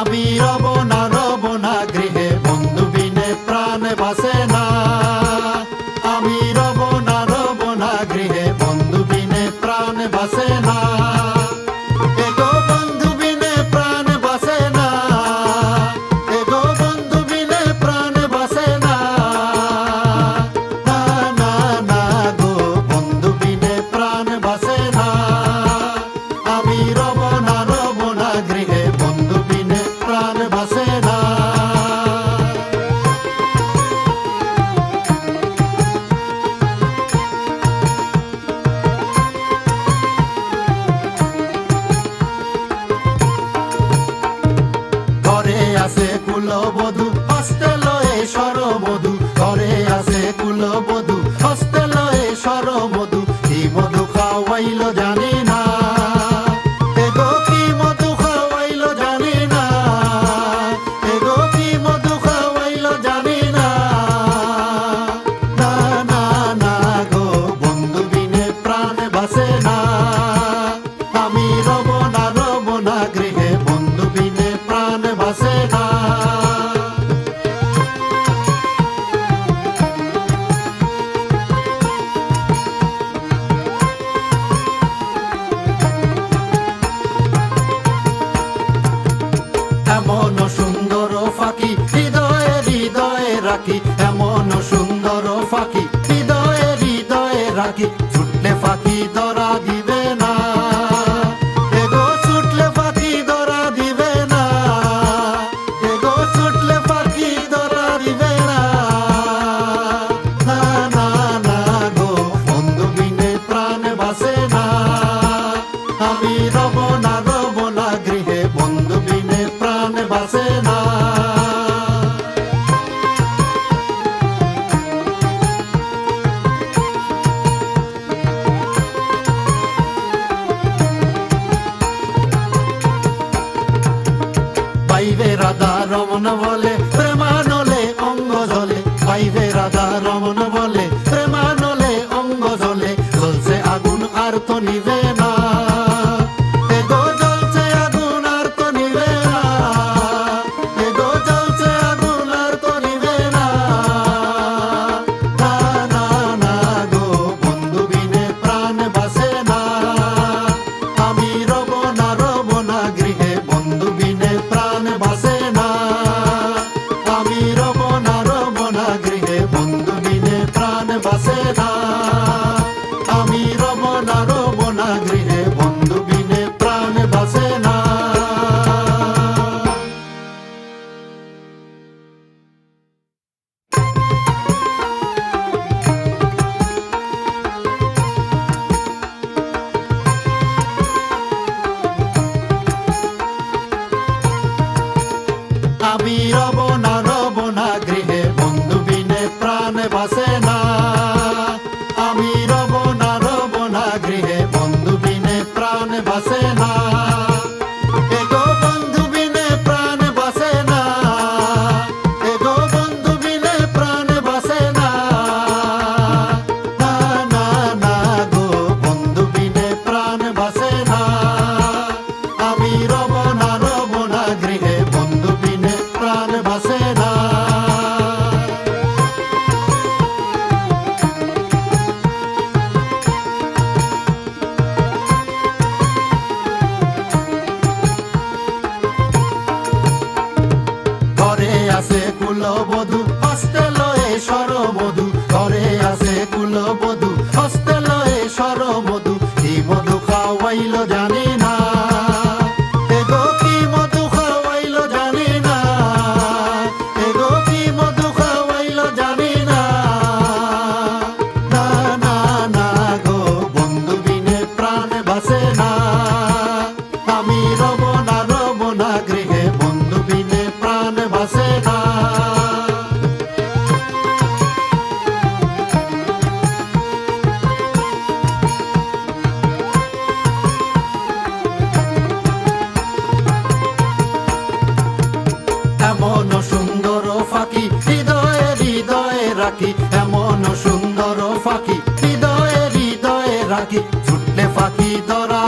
I'll be কুলবধু হস্তে সরবধু ঘরে আছে কুলবধু হস্তে সরবধু কি মধু খাওয়াইল জানে? সুন্দর ফাঁকি হৃদয়ে হৃদয়ে রাখি এমন সুন্দর ফাঁকি হৃদয়ে হৃদয়ে রাখি ছুটলে ফাঁকি দয় রাধা রমন বলে, প্রেমানলে অঙ্গ জলে পাইবে রাধা রমন বলে, প্রেমানলে অঙ্গ জলে জ্বলছে আগুন আর তো নিবে না। আমি রব না হস্তে আছে কি জানি? থাকি এমন সুন্দর ফাঁকি হৃদয়ে হৃদয়ে রাখি ছুটলে ফাঁকি দরা